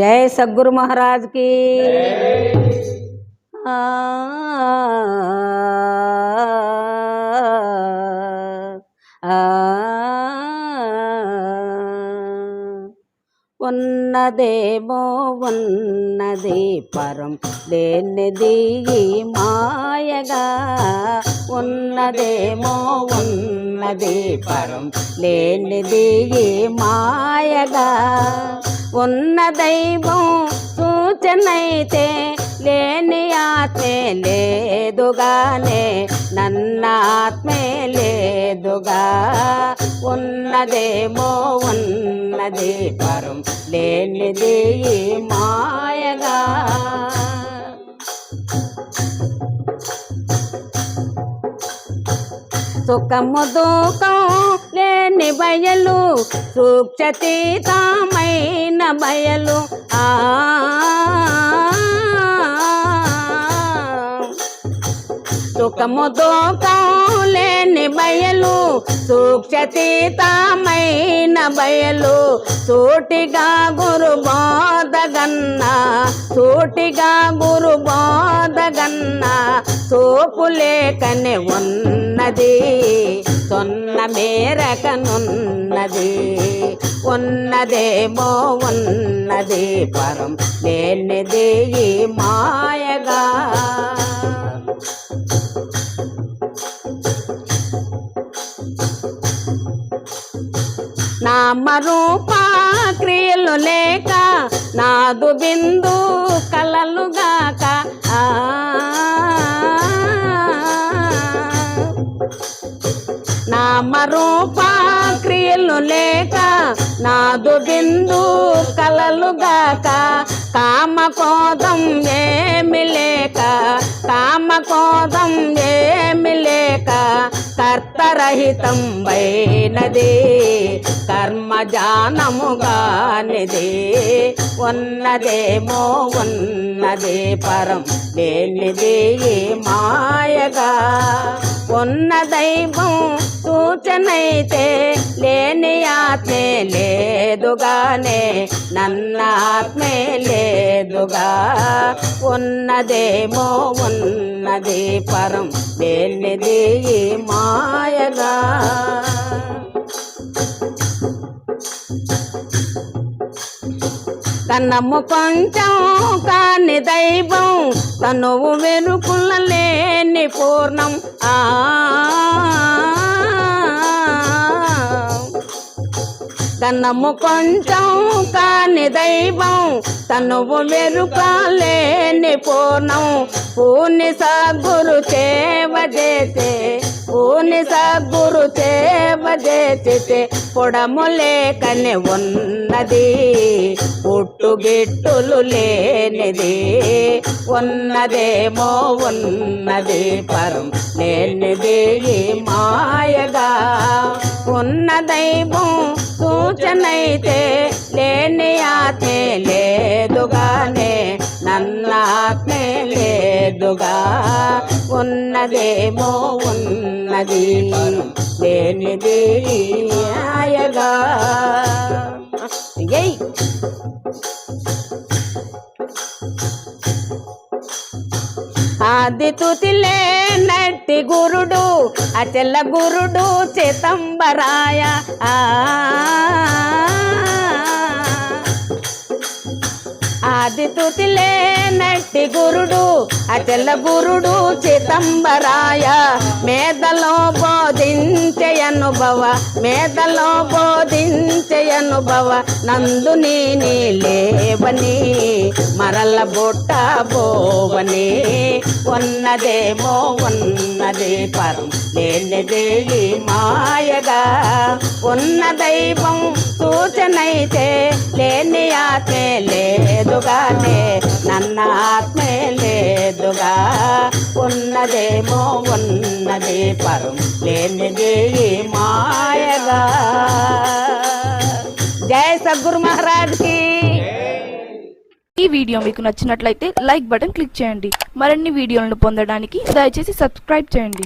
జయ సద్గురు మహారాజ్కి. ఆ, ఉన్నదేమో ఉన్నది పరం. లేనిది ఈ మాయగా. ఉన్నదేమో ఉన్నది పరం. లేనిది ఈ మాయగా. ఉన్న దైవం సూచనైతే లేని ఆత్మే లేదుగానే నన్న ఆత్మే లేదుగా. ఉన్నదేమో ఉన్నది పరం లేనిది మాయగా. సుఖము దూకం లేని బయలు సూక్షతీతమైన బయలు. ఆ లోకముతో దుఃఖం బయలు. సూక్షతీతమైన బయలు. సూటిగా గురు బోధగన్న సూటిగా గురు బోధగన్న సోపు లేకనే ఉన్నది సొన్న మేరకనున్నది ఉన్నదేమో ఉన్నది పరం లేనిది ఈ మాయగా. నామరూప క్రియలు లేక నాదు బిందు కలలుగాక. ఆ. నామరూప క్రియలు లేక నాదు బిందు కలలుగాక. కామ కోదం ఏమి లేక కామ కోదం ఏమి కర్తరహితం వైనదే కర్మజానముగానిదే ఉన్నదేమో ఉన్నదే పరం లేనిది మాయగా. ఉన్న దైవం సూచనైతే లేని ఆత్మే లేదుగానే నన్న ఆత్మే లేదుగా. ఉన్నదేమో ఉన్నది పరం లేనిది ఈ మాయగా? కన్నము పంచం కాని దైవం తనువు వెనుకుల లేని పూర్ణం. ఆ. కన్నము కొంచెం కాని దైవం తనువు వెనుక లేని పూర్ణం పూని సద్గురు చేవ చేసే పూని సద్గురు చేవ పొడము లేకనే ఉన్నది పుట్టుగిట్టులు లేనిది ఉన్నదేమో ఉన్నది పరం లేనిది మాయగా ఉన్న దైవం సూచనైతే లేని ఆతే లేదుగానే నన్న లేదుగా ఉన్నదేమో ఉన్నది. లేనిది ఆయగా ఎయ్ ఆది తుతిలే నట్టి గురుడు అచల గురుడు చితంబరాయ. ఆ ఆది తుతిలే నట్టి గురుడు అచల గురుడు చిదంబరాయ. మేధలో బోధించే అనుభవ మేధలో బోధించే అనుభవ నందు నీ లేవని మరల బొట్ట బోవని. ఉన్నదేమో ఉన్నది పరం లేనిది మాయగా. ఉన్న దైవం సూచనైతే లేని ఆత్మే లేదుగానే నన్న ఆత్మే లేదుగా. ఉన్నదేమో ఉన్నది పరం లేనిది మాయగా. జై సద్గురు మహారాజ్కి. ఈ వీడియో మీకు నచ్చినట్లయితే లైక్ బటన్ క్లిక్ చేయండి. మరిన్ని వీడియోలను పొందడానికి దయచేసి సబ్స్క్రైబ్ చేయండి.